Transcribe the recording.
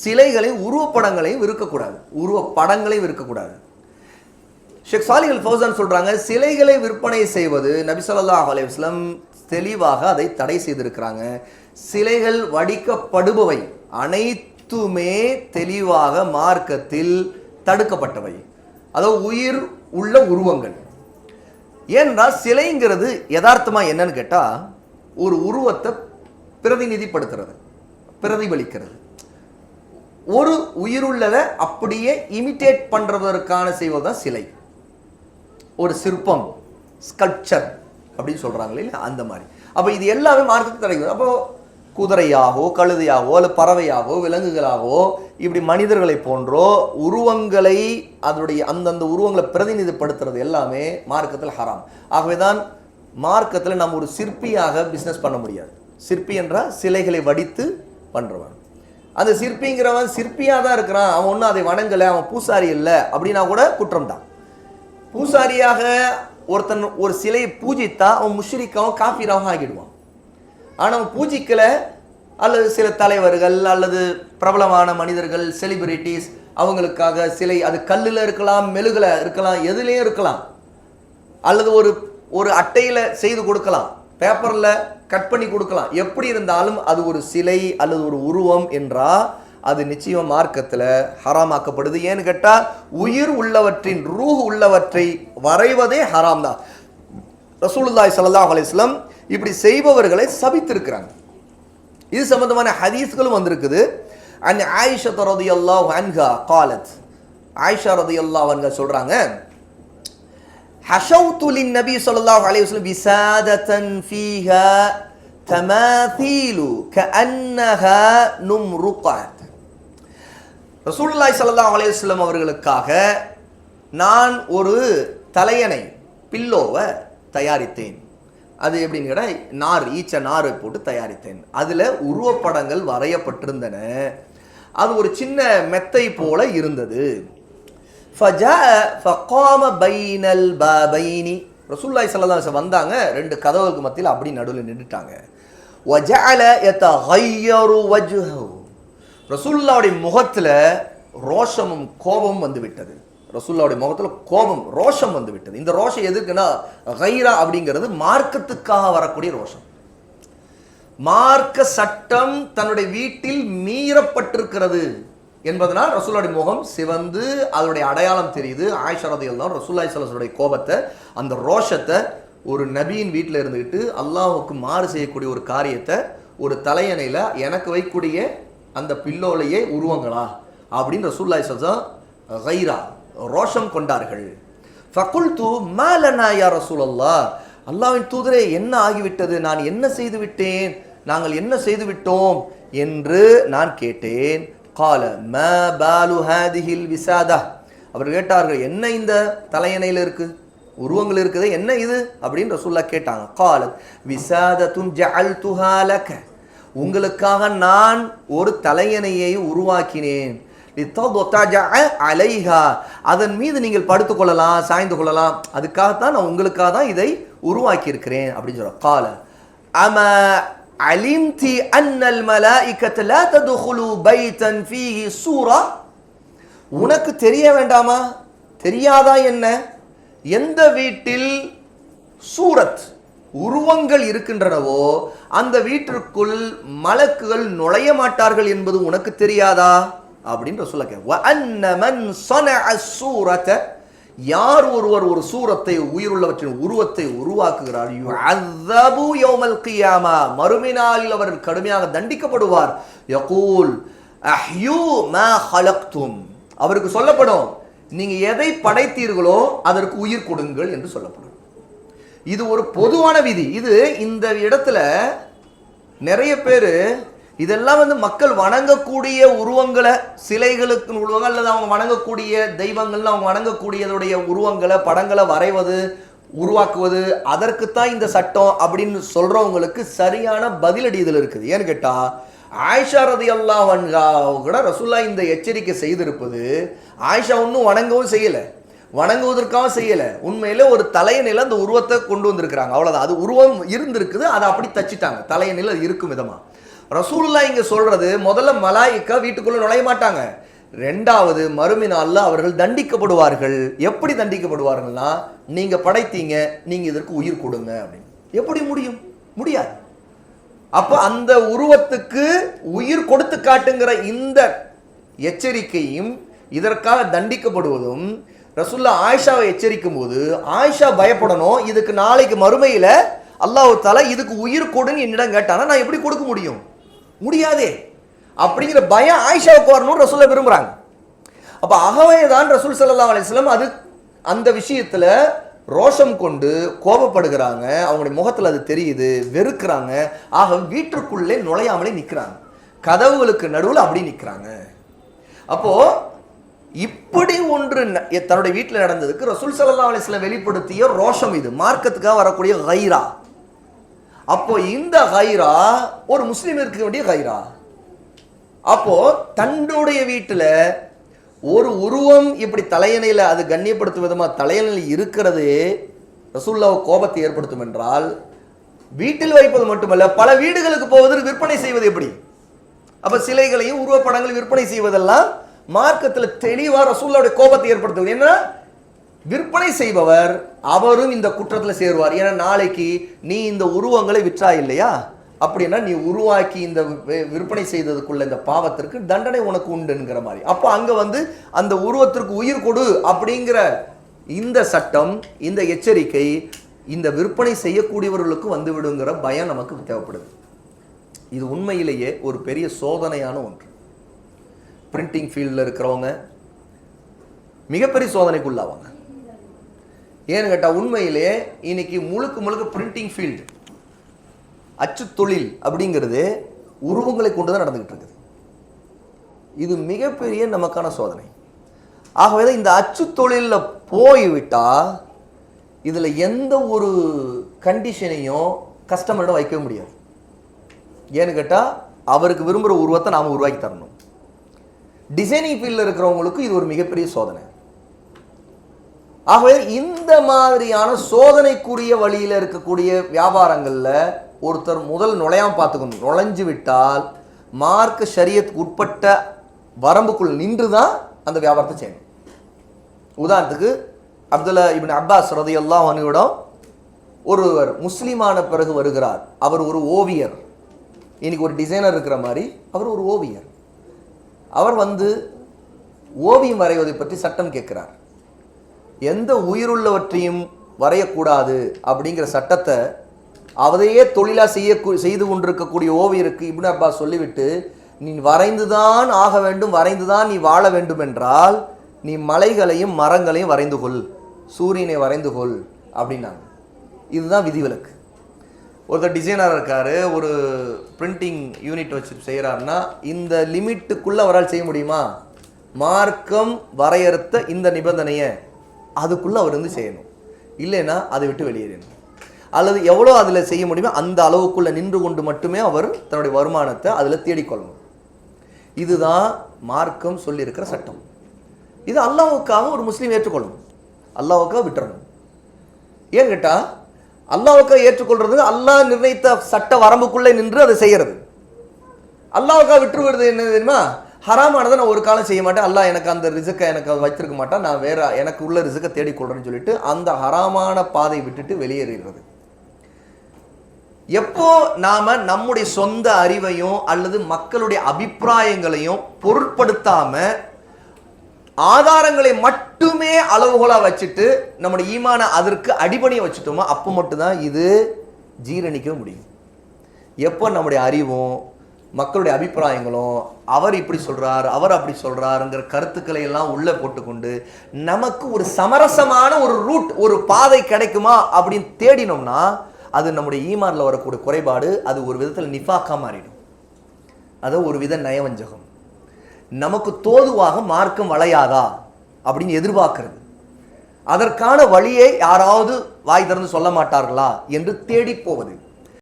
சிலைகளையும் உருவப்படங்களையும் விற்கக்கூடாது. உருவப்படங்களையும் விற்கக்கூடாது. ஷேக் சாலிகள் ஃபௌசான் சொல்றாங்க சிலைகளை விற்பனை செய்வது நபி ஸல்லல்லாஹு தெளிவாக அதை தடை செய்திருக்கிறாங்க. சிலைகள் வடிக்கப்படுபவை அனைத்துமே தெளிவாக மார்க்கத்தில் தடுக்கப்பட்டவை. அதாவது உயிர் உள்ள உருவங்கள். ஏனென்றால் சிலைங்கிறது யதார்த்தமாக என்னன்னு கேட்டால் ஒரு உருவத்தை பிரதிநிதிப்படுத்துறது பிரதிபலிக்கிறது. ஒரு உயிருள்ளதை அப்படியே இமிட்டேட் பண்ணுறதற்கான செய்வது தான் சிலை. ஒரு சிற்பம் ஸ்கல்ப்சர் அப்படின்னு சொல்கிறாங்களே இல்லையா? அந்த மாதிரி. அப்போ இது எல்லாமே மார்க்கத்துக்கு கிடைக்கும் அப்போ குதிரையாகவோ கழுதையாகவோ அல்லது பறவையாகவோ விலங்குகளாகவோ இப்படி மனிதர்களை போன்றோ உருவங்களை அதனுடைய அந்தந்த உருவங்களை பிரதிநிதிப்படுத்துறது எல்லாமே மார்க்கத்தில் ஹராம். ஆகவே தான் மார்க்கத்தில் நம்ம ஒரு சிற்பியாக பிஸ்னஸ் பண்ண முடியாது. சிற்பி என்றால் சிலைகளை வடித்து பண்ணுறவன் அந்த சிற்பிங்கிறவன் சிற்பியாக தான் இருக்கிறான். அவன் ஒன்றும் அதை வணங்கலை அவன் பூசாரி இல்லை அப்படின்னா கூட குற்றம் தான் பூசாரியாக ஒருத்தன் ஒரு சிலையை பூஜித்தா அவன் முஷ்ரிக்காவும் காஃபிராவும் ஆகிடுவான். ஆனால் அவன் பூஜிக்கலை அல்லது சில தலைவர்கள் அல்லது பிரபலமான மனிதர்கள் செலிபிரிட்டிஸ் அவங்களுக்காக சிலை அது கல்லில் இருக்கலாம் மெழுகில் இருக்கலாம் எதுலேயும் இருக்கலாம். அல்லது ஒரு ஒரு அட்டையில் செய்து கொடுக்கலாம். பேப்பரில் கட் பண்ணி கொடுக்கலாம். எப்படி இருந்தாலும் அது ஒரு சிலை அல்லது ஒரு உருவம் என்றால் அது நிச்சயம் மார்க்கத்தில் ஹராமாக்கப்படுது. ஏன்னு கேட்டால் உயிர் உள்ளவற்றின் ரூஹ் உள்ளவற்றை வரைவதே ஹராம் தான். ரசூலுல்லாய் சல்லா அலைஹி இப்படி செய்பவர்களை சபித்திருக்கிறாங்க. இது சம்பந்தமான ஹதீஸ்களும் வந்திருக்குது. அண்ட் ஆயிஷா ரதியல்லாஹு அன்ஹா காலத். ஆயிஷா ரதி அல்லாஹ் சொல்கிறாங்க ஹஷவுத்துலின் நபி சொல்லாஹ் அலைவசலம் விசாதத்தன் ஃபீஹா தமாதீலு கன்னஹ நும் ருக்காத் ரசூலுல்லாய் சல்லாஹ் அலையுஸ்லம் அவர்களுக்காக நான் ஒரு தலையணை பில்லோவை தயாரித்தேன். அது எப்படின்னு கேட்டால் நார் ஈச்ச நாரை போட்டு தயாரித்தேன். அதில் உருவப்படங்கள் வரையப்பட்டிருந்தன. அது ஒரு சின்ன மெத்தை போல இருந்தது. பைனல் பைனி ரசூல்லாய் சல்லாஸ் வந்தாங்க. ரெண்டு கதவுகளுக்கு மத்தியில் அப்படி நடுவில் நின்றுட்டாங்க ரசூல்லாவுடைய முகத்தில் ரோஷமும் கோபமும் வந்து விட்டது ரசூல்லாவுடைய முகத்தில் கோபம் ரோஷம் வந்து விட்டது இந்த ரோஷம் எதுக்குன்னா ஹைரா அப்படிங்கிறது மார்க்கத்துக்காக வரக்கூடிய ரோஷம். மார்க்க சட்டம் தன்னுடைய வீட்டில் மீறப்பட்டிருக்கிறது. என்பதனால் ரசூலுடைய முகம் சிவந்து அதனுடைய அடையாளம் தெரியுது. ஆயிஷா தான் ரசூல்லாய் ஸல்லல்லாஹு கோபத்தை அந்த ரோஷத்தை ஒரு நபியின் வீட்டில் இருந்துக்கிட்டு அல்லாஹுக்கு மாறு செய்யக்கூடிய ஒரு காரியத்தை ஒரு தலையணையில் எனக்கு வைக்கக்கூடிய அந்த பில்லோலையே உருவங்களா? அப்படின்னு ரசூல்லாய் ஸல்லல்லாஹு கைரா ரோஷம் கொண்டார்கள். ஃபகுல்து மேலனா யா ரசூலல்லா அல்லாவின் தூதரே என்ன ஆகிவிட்டது? நான் என்ன செய்து விட்டேன் நாங்கள் என்ன செய்து விட்டோம் என்று நான் கேட்டேன். கால ம பாலு ஹாதிஹில் விசாதா அவர் கேட்டார்கள் என்ன இந்த தலையணையில் இருக்கு? உருவங்கள் இருக்குது என்ன இது? அப்படின்னு ரசூல்லா கேட்டாங்க. காலத் விசாதத்துன் ஜஅல்துஹா துஹாலக உங்களுக்காக நான் ஒரு தலையணையை உருவாக்கினேன். அலைஹா. அதன் மீது நீங்கள் படுத்துக்கொள்ளலாம் சாய்ந்து கொள்ளலாம். அதுக்காகத்தான் நான் உங்களுக்காக தான் இதை உருவாக்கி இருக்கிறேன் அப்படின்னு சொல்ற கால அம அலிம்தி அன்னல் மலாயிகத் லா ததுகுலு பைத்தன் ஃபீஹி சூரா? உனக்கு தெரிய வேண்டாமா? தெரியாதா என்ன? எந்த வீட்டில் சூரத் உருவங்கள் இருக்கின்றனவோ அந்த வீட்டிற்குள் மலக்குகள் நுழைய மாட்டார்கள் என்பது உனக்கு தெரியாதா? அப்படின்னு சொல்ல சூரத்தை யார் ஒருவர் ஒரு சூரத்தை உயிருள்ளவற்றின் உருவத்தை உருவாக்குகிறார் யுஅzzபு யௌமல் கியாமா மறுமை நாளில் அவர் கடுமையாக தண்டிக்கப்படுவார். யகூல் அவருக்கு சொல்லப்படும் நீங்க எதை படைத்தீர்களோ அதற்கு உயிர் கொடுங்கள் என்று சொல்லப்படும். இது ஒரு பொதுவான விதி. இது இந்த இடத்துல நிறைய பேர் இதெல்லாம் வந்து மக்கள் வணங்கக்கூடிய உருவங்களை சிலைகளுக்கு உருவங்கள் அல்லது அவங்க வணங்கக்கூடிய தெய்வங்கள் அவங்க வணங்கக்கூடியதுடைய உருவங்களை படங்களை வரைவது உருவாக்குவது அதற்குத்தான் இந்த சட்டம் அப்படின்னு சொல்றவங்களுக்கு சரியான பதிலடி இதில் இருக்குது. ஏன்னு கேட்டா ஆயிஷா ரதி அல்லா கூட ரசுல்லா இந்த எச்சரிக்கை செய்திருப்பது ஆயிஷா ஒன்றும் வணங்கவும் செய்யலை. வணங்குவதற்காக செய்யலை. உண்மையில் ஒரு தலையணையில் அந்த உருவத்தை கொண்டு வந்திருக்கிறாங்க. அவ்வளோதான் அது உருவம் இருந்திருக்குது அதை அப்படி தச்சிட்டாங்க. தலையணையில் அது இருக்கும் விதமாக ரசூல்லா இங்கே சொல்கிறது முதல்ல மலாய்க்கா வீட்டுக்குள்ளே நுழைய மாட்டாங்க. ரெண்டாவது மறுமை நாள்ல அவர்கள் தண்டிக்கப்படுவார்கள். எப்படி தண்டிக்கப்படுவார்கள்னா நீங்கள் படைத்தீங்க நீங்கள் இதற்கு உயிர் கொடுங்க அப்படின்னு. எப்படி முடியும்? முடியாது. அப்போ அந்த உருவத்துக்கு உயிர் கொடுத்து காட்டுங்கிற இந்த எச்சரிக்கையும் இதற்காக தண்டிக்கப்படுவதும் ரசுல்லா ஆயிஷாவை எச்சரிக்கும் போது ஆயிஷா பயப்படணும் இதுக்கு நாளைக்கு மறுமையில் அல்லாஹு தாலா இதுக்கு உயிர் கொடுன்னு என்னிடம் கேட்டானா நான் எப்படி கொடுக்க முடியும்? முடியாதே. அப்படிங்கிற பயம் ஆயிஷாவுக்கு வரணும்னு ரசூலை விரும்புகிறாங்க அப்போ அகவே தான் ரசூல் சல்லா அலைஹி அது அந்த விஷயத்தில் ரோஷம் கொண்டு கோபப்படுகிறாங்க. அவங்களுடைய முகத்தில் அது தெரியுது வெறுக்கிறாங்க. ஆக வீட்டுக்குள்ளே நுழையாமலே நிற்கிறாங்க கதவுகளுக்கு நடுவில் அப்படி நிற்கிறாங்க அப்போது இப்படி ஒன்று தன்னுடைய வீட்டில் நடந்ததுக்கு ரசூல் சல்லா அலைஹி வெளிப்படுத்திய ரோஷம் இது. மார்க்கத்துக்காக வரக்கூடிய கைரா அப்போ இந்த ஹைரா ஒரு முஸ்லீம் இருக்க வேண்டிய ஹைரா அப்போ தன்னுடைய வீட்டில் ஒரு உருவம் இப்படி தலையணையில் அது கண்ணியப்படுத்தும் விதமா தலையணையில் இருக்கிறது ரசூல்லாவை கோபத்தை ஏற்படுத்தும் என்றால் வீட்டில் வைப்பது மட்டுமல்ல பல வீடுகளுக்கு போவதற்கு விற்பனை செய்வது எப்படி? அப்போ சிலைகளையும் உருவப்படங்களையும் விற்பனை செய்வதெல்லாம் மார்க்கத்துல தெளிவாக ரசூல்லாவுடைய கோபத்தை ஏற்படுத்துவது. என்ன? விற்பனை செய்பவர் அவரும் இந்த குற்றத்தில் சேருவார். ஏன்னா நாளைக்கு நீ இந்த உருவங்களை விற்றா இல்லையா? அப்படின்னா நீ உருவாக்கி இந்த விற்பனை செய்ததுக்குள்ள இந்த பாவத்திற்கு தண்டனை உனக்கு உண்டுங்கிற மாதிரி. அப்போ அங்க வந்து அந்த உருவத்திற்கு உயிர் கொடு அப்படிங்கிற இந்த சட்டம் இந்த எச்சரிக்கை இந்த விற்பனை செய்யக்கூடியவர்களுக்கு வந்து விடுங்கிற பயம் நமக்கு தேவைப்படுது. இது உண்மையிலேயே ஒரு பெரிய சோதனையான ஒன்று. பிரிண்டிங் ஃபீல்டில் இருக்கிறவங்க மிகப்பெரிய சோதனைக்குள்ளாவாங்க. ஏன்னு கேட்டால் உண்மையிலே இன்னைக்கு முழுக்க முழுக்க பிரிண்டிங் ஃபீல்டு அச்சு தொழில் அப்படிங்கிறது உருவங்களை கொண்டு தான் நடந்துக்கிட்டு இருக்குது. இது மிகப்பெரிய நமக்கான சோதனை. ஆகவே தான் இந்த அச்சு தொழிலில் போய்விட்டால் இதில் எந்த ஒரு கண்டிஷனையும் கஸ்டமரிடம் வைக்கவே முடியாது. ஏன்னு கேட்டால் அவருக்கு விரும்புகிற உருவத்தை நாம் உருவாக்கி தரணும். டிசைனிங் ஃபீல்டில் இருக்கிறவங்களுக்கு இது ஒரு மிகப்பெரிய சோதனை. ஆகவே இந்த மாதிரியான சோதனைக்குரிய வழியில் இருக்கக்கூடிய வியாபாரங்களில் ஒருத்தர் முதல் நுழையாமல் பார்த்துக்கணும். நுழைஞ்சு விட்டால் மார்க்க சரியத்துக்கு உட்பட்ட வரம்புக்குள் நின்று தான் அந்த வியாபாரத்தை செய்யணும். உதாரணத்துக்கு அப்துல்லா இப்படி அப்பாஸ் ரதையெல்லாம் அன்ஹுவிடம் ஒருவர் முஸ்லீமான பிறகு வருகிறார். அவர் ஒரு ஓவியர். இன்னைக்கு ஒரு டிசைனர் இருக்கிற மாதிரி அவர் ஒரு ஓவியர். அவர் வந்து ஓவியம் வரைவதை பற்றி சட்டம் கேட்குறார். எந்த உயிருள்ளவற்றையும் வரையக்கூடாது அப்படிங்கிற சட்டத்தை அதையே தொழிலாக செய்ய செய்து கொண்டிருக்கக்கூடிய ஓவியருக்கு இப்னு அப்பா சொல்லிவிட்டு நீ வரைந்துதான் ஆக வேண்டும் வரைந்துதான் நீ வாழ வேண்டும் என்றால் நீ மலைகளையும் மரங்களையும் வரைந்து கொள் சூரியனை வரைந்து கொள் அப்படின்னாங்க. இதுதான் விதிவிலக்கு. ஒருத்தர் டிசைனர் இருக்காரு ஒரு பிரிண்டிங் யூனிட் வச்சு செய்கிறாருன்னா இந்த லிமிட்டுக்குள்ளே அவரால் செய்ய முடியுமா? மார்க்கம் வரையறுத்த இந்த நிபந்தனையை அதுக்குள்ளே அவர் வந்து செய்யணும். இல்லைன்னா அதை விட்டு வெளியேறணும். அல்லது எவ்வளோ அதில் செய்ய முடியுமோ அந்த அளவுக்குள்ளே நின்று கொண்டு மட்டுமே அவர் தன்னுடைய வருமானத்தை அதில் தேடிக்கொள்ளணும். இதுதான் மார்க்கம் சொல்லியிருக்கிற சட்டம். இது அல்லாவுக்காக ஒரு முஸ்லீம் ஏற்றுக்கொள்ளணும். அல்லாவுக்காக விட்டுறணும். ஏன் கேட்டால் அல்லாவுக்காக ஏற்றுக்கொள்வது அல்லாஹ் நிர்ணயித்த சட்ட வரம்புக்குள்ளே நின்று அதை செய்கிறது அல்லாவுக்காக விட்டுருவது என்ன தெரியுமா? ஹராமானதை நான் ஒரு காலம் செய்ய மாட்டேன். அல்லா எனக்கு அந்த ரிசுக்கை எனக்கு அது வச்சிருக்க மாட்டேன். நான் வேற எனக்கு உள்ள ரிசுக்கை தேடிக்கொள்றேன்னு சொல்லிட்டு அந்த ஹராமான பாதை விட்டுட்டு வெளியேறுகிறது எப்போ நாம நம்முடைய சொந்த அறிவையும் அல்லது மக்களுடைய அபிப்பிராயங்களையும் பொருட்படுத்தாம ஆதாரங்களை மட்டுமே அளவுகோலா வச்சுட்டு நம்முடைய ஈமான அதற்கு அடிபணியை வச்சுட்டோமோ அப்போ மட்டும்தான் இது ஜீரணிக்க முடியும். எப்போ நம்முடைய அறிவும் மக்களுடைய அபிப்பிராயங்களும் அவர் இப்படி சொல்கிறார் அவர் அப்படி சொல்கிறாருங்கிற கருத்துக்களை எல்லாம் உள்ளே போட்டுக்கொண்டு நமக்கு ஒரு சமரசமான ஒரு ரூட் ஒரு பாதை கிடைக்குமா அப்படின்னு தேடினோம்னா அது நம்முடைய ஈமானில் வரக்கூடிய குறைபாடு அது ஒரு விதத்தில் நிஃபாக்காக மாறிடும். அது ஒரு வித நயவஞ்சகம். நமக்கு தோதுவாக மார்க்கம் வளையாதா அப்படின்னு எதிர்பார்க்கறது. அதற்கான வழியை யாராவது வாய் திறந்து சொல்ல மாட்டார்களா என்று தேடி போவது